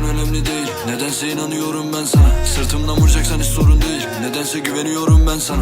söylüyorsan önemli değil? Nedense inanıyorum ben sana. Sırtımdan vuracaksan hiç sorun değil. Nedense güveniyorum ben sana